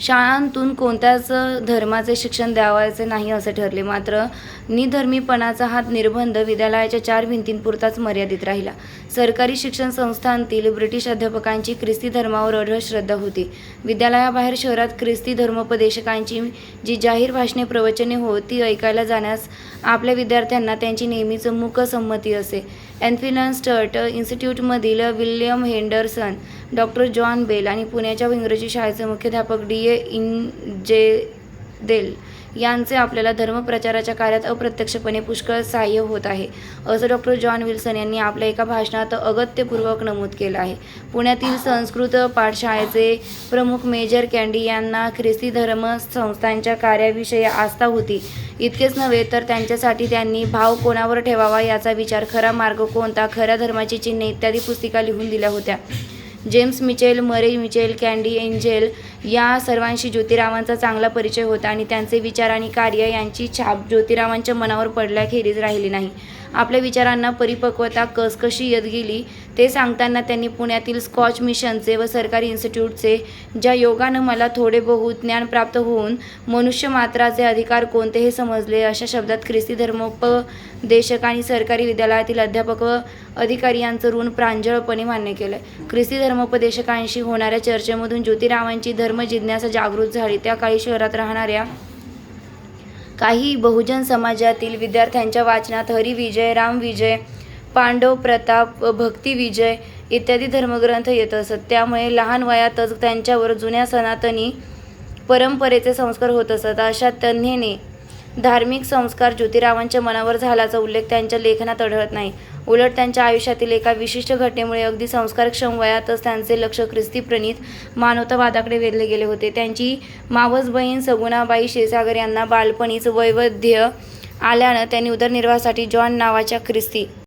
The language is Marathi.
शाळांतून कोणत्याच धर्माचे शिक्षण द्यावायचे नाही असे ठरले. मात्र निधर्मीपणाचा हा निर्बंध विद्यालयाच्या चार भिंतींपुरताच मर्यादित राहिला. सरकारी शिक्षण संस्थांतील ब्रिटिश अध्यापकांची ख्रिस्ती धर्मावर अढळ श्रद्धा होती. विद्यालयाबाहेर शहरात ख्रिस्ती धर्मोपदेशकांची जी जाहीर भाषणे प्रवचने होत ती ऐकायला जाण्यास आपल्या विद्यार्थ्यांना त्यांची नेहमीच मूक संमती असे. एन्फिलन स्टर्ट इन्स्टिट्यूटमधील William Henderson doctor John Bell आणि पुण्याच्या इंग्रजी शाळेचे मुख्याध्यापक डी ए इन जे देल यांचे आपल्याला धर्मप्रचाराच्या कार्यात अप्रत्यक्षपणे पुष्कळ सहाय्य होत आहे. असं डॉक्टर जॉन विल्सन यांनी आपल्या एका भाषणात अगत्यपूर्वक नमूद केलं आहे. पुण्यातील संस्कृत पाठशाळेचे प्रमुख मेजर कॅन्डी यांना ख्रिस्ती धर्म संस्थांच्या कार्याविषयी आस्था होती. इतकेच नव्हे तर त्यांच्यासाठी त्यांनी भाव कोणावर ठेवावा याचा विचार खरा मार्ग कोणता खऱ्या धर्माची चिन्हे इत्यादी पुस्तिका लिहून दिल्या होत्या. James Mitchell Murray Mitchell Candy Angel या सर्वांशी ज्योतिरावांचा चांगला परिचय होता आणि त्यांचे विचार आणि कार्य यांची छाप ज्योतिरावांच्या मनावर पडल्याखेरीज राहिली नाही. आपल्या विचारांना परिपक्वता कस कशी येत गेली ते सांगताना त्यांनी पुण्यातील स्कॉच मिशनचे व सरकारी इन्स्टिट्यूटचे ज्या योगानं मला थोडे बहुत ज्ञान प्राप्त होऊन मनुष्य मात्राचे अधिकार कोणते हे समजले अशा शब्दात ख्रिस्ती धर्मोपदेशक आणि सरकारी विद्यालयातील अध्यापक व अधिकारी यांचं ऋण प्रांजळपणे मान्य केलं ख्रिस्ती धर्मोपदेशकांशी होणाऱ्या चर्चेमधून ज्योतिरावांची धर्मजिज्ञासा जागृत झाली. त्या काही शहरात राहणाऱ्या काही बहुजन समाजातील विद्यार्थ्यांच्या वाचनात हरिविजय रामविजय पांडव प्रताप भक्तिविजय इत्यादी धर्मग्रंथ येत असत. त्यामुळे लहान वयातच त्यांच्यावर जुन्या सनातनी परंपरेचे संस्कार होत असत. अशा तऱ्हेने धार्मिक संस्कार ज्योतिरावांच्या मनावर झाल्याचा उल्लेख त्यांच्या लेखनात आढळत नाही. उलट त्यांच्या आयुष्यातील एका विशिष्ट घटनेमुळे अगदी संस्कारक्षम वयातच त्यांचे लक्ष ख्रिस्ती प्रणित मानवतावादाकडे वेधले गेले होते. त्यांची मावस बहीण सगुणाबाई क्षीरसागर यांना बालपणीच वैवध्य आल्यानं त्यांनी उदरनिर्वाहासाठी जॉन नावाच्या ख्रिस्ती